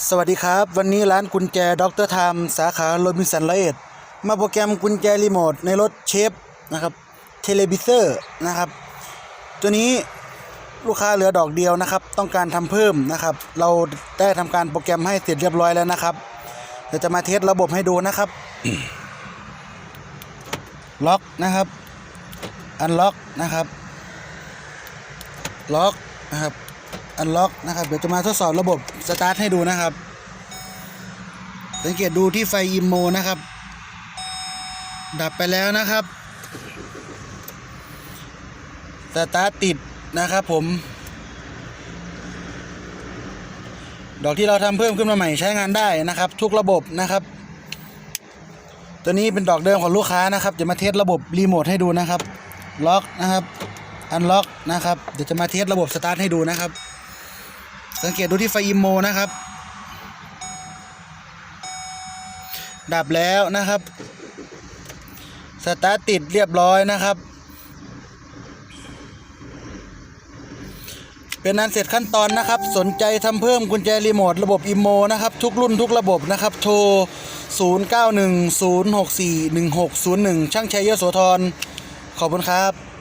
สวัสดีครับ วันนี้ร้านกุญแจด็อเตอร์ไทม์สาขาโรบินสันร้อยเอ็ดมาโปรแกรมกุญแจรีโมทในรถเชฟนะครับเทเลบิเซอร์นะครับ ตัวนี้ลูกค้าเหลือดอกเดียวนะครับ ต้องการทำเพิ่มนะครับ เราได้ทำการโปรแกรมให้เสร็จเรียบร้อยแล้วนะครับเดี๋ยวจะมาเทสระบบให้ดูนะครับ ล็อกนะครับ อันล็อกนะครับ ล็อกนะครับ อันล็อกนะครับเดี๋ยวจะมาทดสอบระบบสตาร์ทให้ดูนะครับ สังเกตดูที่ไฟอิมโมนะครับ ดับไปแล้วนะครับสตาร์ทติดนะครับผม ดอกที่เราทำเพิ่มขึ้นมาใหม่ใช้งานได้นะครับ ทุกระบบนะครับ ตัวนี้เป็นดอกเดิมของลูกค้านะครับจะมาเทสระบบรีโมทให้ดูนะครับ ล็อกนะครับอันล็อกนะครับ เดี๋ยวจะมาเทสระบบสตาร์ทให้ดูนะครับ สังเกตดูที่ไฟอิมโมนะครับ ดับแล้วนะครับ สตาร์ทติดเรียบร้อยนะครับ เป็นนั้นเสร็จขั้นตอนนะครับ สนใจทำเพิ่มกุญแจรีโมทระบบอิมโมนะครับ ทุกรุ่นทุกระบบนะครับ โทร 0910641601 ช่างชัยยโสธรขอบคุณครับ